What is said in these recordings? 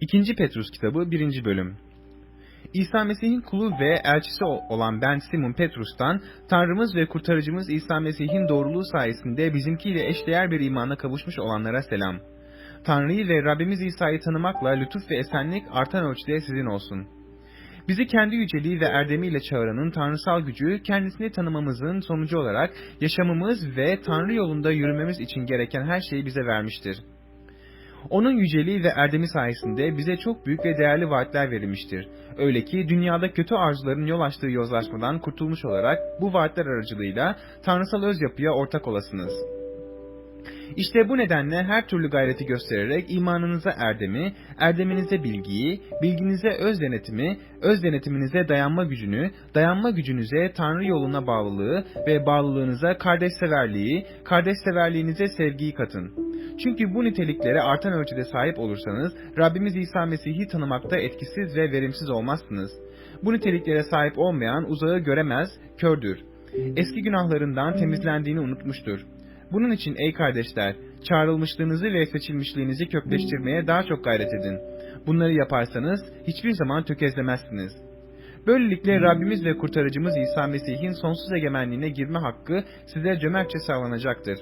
2. Petrus kitabı 1. bölüm İsa Mesih'in kulu ve elçisi olan ben Simon Petrus'tan Tanrımız ve kurtarıcımız İsa Mesih'in doğruluğu sayesinde bizimkiyle eşdeğer bir imana kavuşmuş olanlara selam. Tanrı'yı ve Rabbimiz İsa'yı tanımakla lütuf ve esenlik artan ölçüde sizin olsun. Bizi kendi yüceliği ve erdemiyle çağıranın tanrısal gücü kendisini tanımamızın sonucu olarak yaşamımız ve Tanrı yolunda yürümemiz için gereken her şeyi bize vermiştir. Onun yüceliği ve erdemi sayesinde bize çok büyük ve değerli vaatler verilmiştir. Öyle ki dünyada kötü arzuların yol açtığı yozlaşmadan kurtulmuş olarak bu vaatler aracılığıyla tanrısal öz yapıya ortak olasınız. İşte bu nedenle her türlü gayreti göstererek imanınıza erdemi, erdeminize bilgiyi, bilginize öz denetimi, öz denetiminize dayanma gücünü, dayanma gücünüze Tanrı yoluna bağlılığı ve bağlılığınıza kardeşseverliği, kardeşseverliğinize sevgiyi katın. Çünkü bu niteliklere artan ölçüde sahip olursanız Rabbimiz İsa Mesih'i tanımakta etkisiz ve verimsiz olmazsınız. Bu niteliklere sahip olmayan uzağı göremez, kördür. Eski günahlarından temizlendiğini unutmuştur. Bunun için ey kardeşler, çağrılmışlığınızı ve seçilmişliğinizi kökleştirmeye daha çok gayret edin. Bunları yaparsanız hiçbir zaman tökezlemezsiniz. Böylelikle Rabbimiz ve kurtarıcımız İsa Mesih'in sonsuz egemenliğine girme hakkı size cömertçe sağlanacaktır.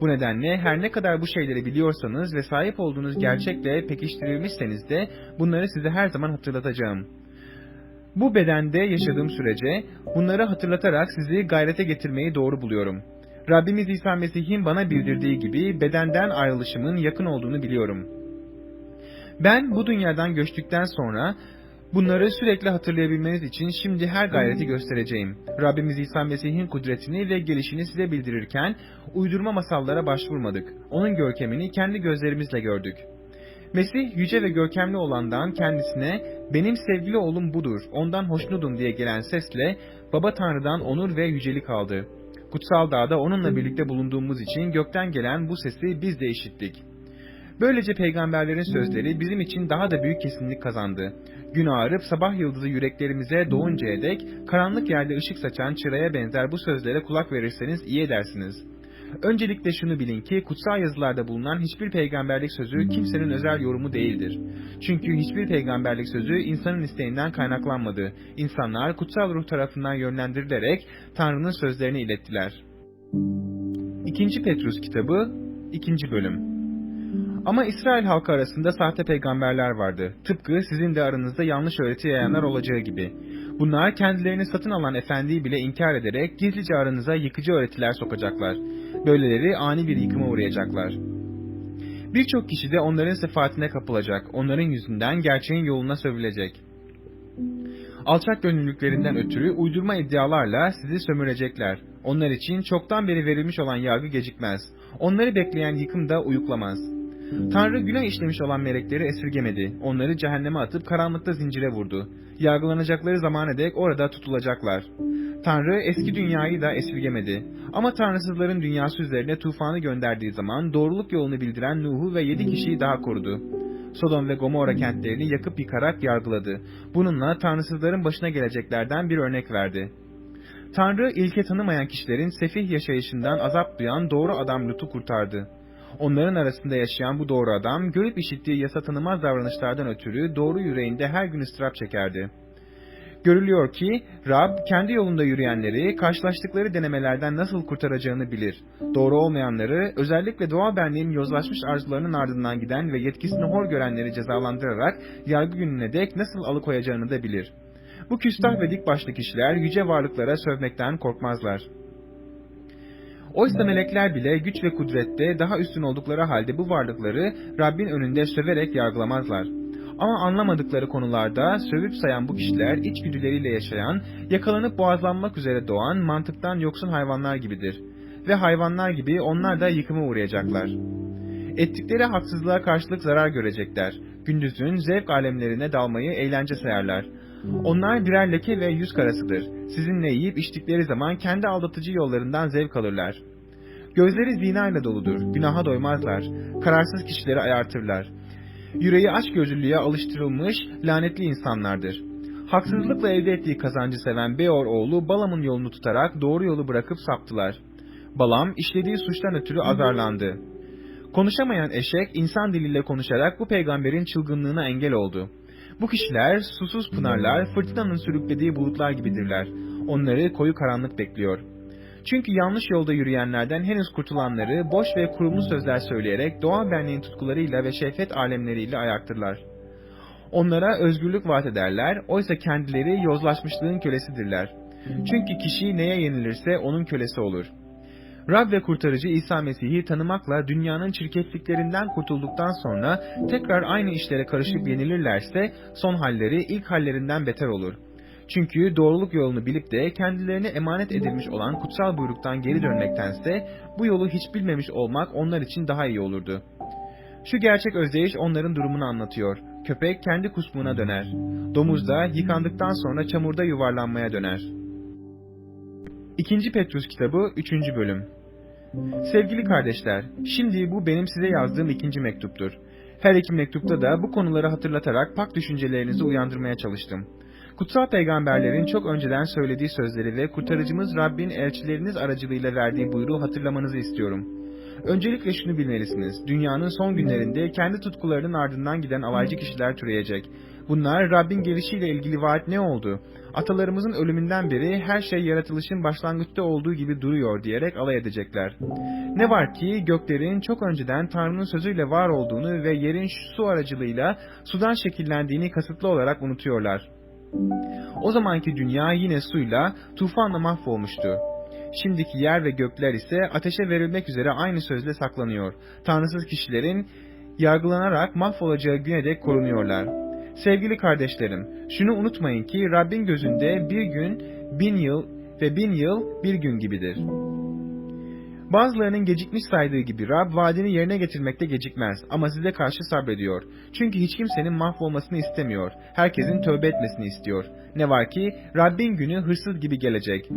Bu nedenle her ne kadar bu şeyleri biliyorsanız ve sahip olduğunuz gerçekle pekiştirilmişseniz de bunları size her zaman hatırlatacağım. Bu bedende yaşadığım sürece bunları hatırlatarak sizi gayrete getirmeyi doğru buluyorum. Rabbimiz İsa Mesih'in bana bildirdiği gibi bedenden ayrılışımın yakın olduğunu biliyorum. Ben bu dünyadan göçtükten sonra bunları sürekli hatırlayabilmeniz için şimdi her gayreti göstereceğim. Rabbimiz İsa Mesih'in kudretini ve gelişini size bildirirken uydurma masallara başvurmadık. Onun görkemini kendi gözlerimizle gördük. Mesih yüce ve görkemli olandan kendisine benim sevgili oğlum budur, ondan hoşnudum diye gelen sesle Baba Tanrı'dan onur ve yücelik aldı. Kutsal dağda onunla birlikte bulunduğumuz için gökten gelen bu sesi biz de işittik. Böylece peygamberlerin sözleri bizim için daha da büyük kesinlik kazandı. Gün ağarıp sabah yıldızı yüreklerimize doğuncaya dek karanlık yerde ışık saçan çıraya benzer bu sözlere kulak verirseniz iyi edersiniz. Öncelikle şunu bilin ki kutsal yazılarda bulunan hiçbir peygamberlik sözü kimsenin özel yorumu değildir. Çünkü hiçbir peygamberlik sözü insanın isteğinden kaynaklanmadı. İnsanlar kutsal ruh tarafından yönlendirilerek Tanrı'nın sözlerini ilettiler. 2. Petrus kitabı 2. bölüm ama İsrail halkı arasında sahte peygamberler vardı. Tıpkı sizin de aranızda yanlış öğreti yayanlar olacağı gibi. Bunlar kendilerini satın alan efendiyi bile inkar ederek gizlice aranıza yıkıcı öğretiler sokacaklar. Böyleleri ani bir yıkıma uğrayacaklar. Birçok kişi de onların sefaatine kapılacak, onların yüzünden gerçeğin yoluna sövülecek. Alçak gönüllülüklerinden ötürü uydurma iddialarla sizi sömürecekler. Onlar için çoktan beri verilmiş olan yargı gecikmez. Onları bekleyen yıkım da uyuklamaz. Tanrı günah işlemiş olan melekleri esirgemedi. Onları cehenneme atıp karanlıkta zincire vurdu. Yargılanacakları zamana dek orada tutulacaklar. Tanrı eski dünyayı da esirgemedi. Ama tanrısızların dünyası üzerine tufanı gönderdiği zaman doğruluk yolunu bildiren Nuh'u ve yedi kişiyi daha korudu. Sodom ve Gomorra kentlerini yakıp yıkarak yargıladı. Bununla tanrısızların başına geleceklerden bir örnek verdi. Tanrı ilke tanımayan kişilerin sefih yaşayışından azap duyan doğru adam Lut'u kurtardı. Onların arasında yaşayan bu doğru adam, görüp işittiği yasa tanımaz davranışlardan ötürü doğru yüreğinde her gün ıstırap çekerdi. Görülüyor ki Rab kendi yolunda yürüyenleri karşılaştıkları denemelerden nasıl kurtaracağını bilir. Doğru olmayanları özellikle doğa benliğin yozlaşmış arzularının ardından giden ve yetkisini hor görenleri cezalandırarak yargı gününe dek nasıl alıkoyacağını da bilir. Bu küstah ve dik başlı kişiler yüce varlıklara sövmekten korkmazlar. Oysa melekler bile güç ve kudrette daha üstün oldukları halde bu varlıkları Rabbin önünde söverek yargılamazlar. Ama anlamadıkları konularda sövüp sayan bu kişiler içgüdüleriyle yaşayan, yakalanıp boğazlanmak üzere doğan mantıktan yoksun hayvanlar gibidir. Ve hayvanlar gibi onlar da yıkıma uğrayacaklar. Ettikleri haksızlığa karşılık zarar görecekler. Gündüzün zevk alemlerine dalmayı eğlence sayarlar. Onlar birer leke ve yüz karasıdır. Sizinle yiyip içtikleri zaman kendi aldatıcı yollarından zevk alırlar. Gözleri zinayla doludur, günaha doymazlar, kararsız kişileri ayartırlar. Yüreği aç gözlülüğe alıştırılmış lanetli insanlardır. Haksızlıkla elde ettiği kazancı seven Beor oğlu Balam'ın yolunu tutarak doğru yolu bırakıp saptılar. Balam işlediği suçtan ötürü azarlandı. Konuşamayan eşek insan diliyle konuşarak bu peygamberin çılgınlığına engel oldu. Bu kişiler susuz pınarlar, fırtınanın sürüklediği bulutlar gibidirler. Onları koyu karanlık bekliyor. Çünkü yanlış yolda yürüyenlerden henüz kurtulanları boş ve kurumlu sözler söyleyerek doğa benliğin tutkularıyla ve şehvet alemleriyle ayaktırlar. Onlara özgürlük vaat ederler, oysa kendileri yozlaşmışlığın kölesidirler. Çünkü kişi neye yenilirse onun kölesi olur. Rab ve kurtarıcı İsa Mesih'i tanımakla dünyanın çirkefliklerinden kurtulduktan sonra tekrar aynı işlere karışıp yenilirlerse son halleri ilk hallerinden beter olur. Çünkü doğruluk yolunu bilip de kendilerine emanet edilmiş olan kutsal buyruktan geri dönmektense bu yolu hiç bilmemiş olmak onlar için daha iyi olurdu. Şu gerçek özdeyiş onların durumunu anlatıyor. Köpek kendi kusmuğuna döner. Domuz da yıkandıktan sonra çamurda yuvarlanmaya döner. 2. Petrus kitabı 3. bölüm Sevgili kardeşler, şimdi bu benim size yazdığım ikinci mektuptur. Her iki mektupta da bu konuları hatırlatarak pak düşüncelerinizi uyandırmaya çalıştım. Kutsal peygamberlerin çok önceden söylediği sözleri ve kurtarıcımız Rabbin elçileriniz aracılığıyla verdiği buyruğu hatırlamanızı istiyorum. Öncelikle şunu bilmelisiniz. Dünyanın son günlerinde kendi tutkularının ardından giden alaycı kişiler türeyecek. Bunlar Rabbin gelişiyle ilgili vaat ne oldu? Atalarımızın ölümünden beri her şey yaratılışın başlangıçta olduğu gibi duruyor diyerek alay edecekler. Ne var ki göklerin çok önceden Tanrı'nın sözüyle var olduğunu ve yerin su aracılığıyla sudan şekillendiğini kasıtlı olarak unutuyorlar. O zamanki dünya yine suyla, tufanla mahvolmuştu. Şimdiki yer ve gökler ise ateşe verilmek üzere aynı sözle saklanıyor. Tanrısız kişilerin yargılanarak mahvolacağı güne dek korunuyorlar. Sevgili kardeşlerim, şunu unutmayın ki Rabbin gözünde bir gün bin yıl ve bin yıl bir gün gibidir. Bazılarının gecikmiş saydığı gibi Rab vaadini yerine getirmekte gecikmez ama size karşı sabrediyor. Çünkü hiç kimsenin mahvolmasını istemiyor. Herkesin tövbe etmesini istiyor. Ne var ki Rabbin günü hırsız gibi gelecek.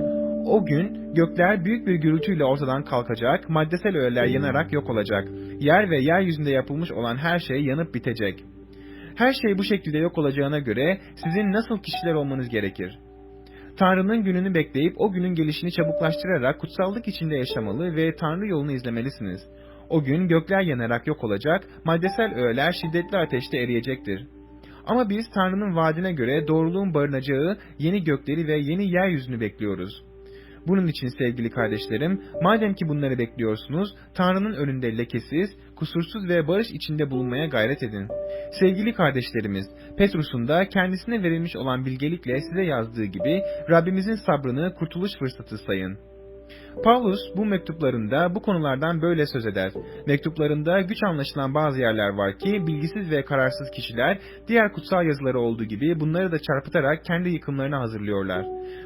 O gün gökler büyük bir gürültüyle ortadan kalkacak, maddesel öğeler yanarak yok olacak. Yer ve yeryüzünde yapılmış olan her şey yanıp bitecek. Her şey bu şekilde yok olacağına göre sizin nasıl kişiler olmanız gerekir? Tanrı'nın gününü bekleyip o günün gelişini çabuklaştırarak kutsallık içinde yaşamalı ve Tanrı yolunu izlemelisiniz. O gün gökler yanarak yok olacak, maddesel öğeler şiddetli ateşte eriyecektir. Ama biz Tanrı'nın vaadine göre doğruluğun barınacağı yeni gökleri ve yeni yeryüzünü bekliyoruz. Bunun için sevgili kardeşlerim, madem ki bunları bekliyorsunuz, Tanrı'nın önünde lekesiz, kusursuz ve barış içinde bulunmaya gayret edin. Sevgili kardeşlerimiz, Petrus'un da kendisine verilmiş olan bilgelikle size yazdığı gibi Rabbimizin sabrını kurtuluş fırsatı sayın. Paulus bu mektuplarında bu konulardan böyle söz eder. Mektuplarında güç anlaşılan bazı yerler var ki bilgisiz ve kararsız kişiler diğer kutsal yazıları olduğu gibi bunları da çarpıtarak kendi yıkımlarını hazırlıyorlar.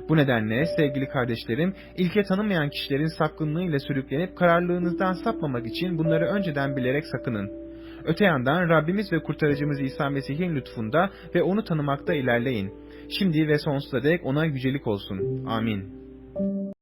Bu nedenle sevgili kardeşlerim ilke tanımayan kişilerin sapkınlığıyla sürüklenip kararlılığınızdan sapmamak için bunları önceden bilerek sakının. Öte yandan Rabbimiz ve kurtarıcımız İsa Mesih'in lütfunda ve onu tanımakta ilerleyin. Şimdi ve sonsuza dek ona yücelik olsun. Amin.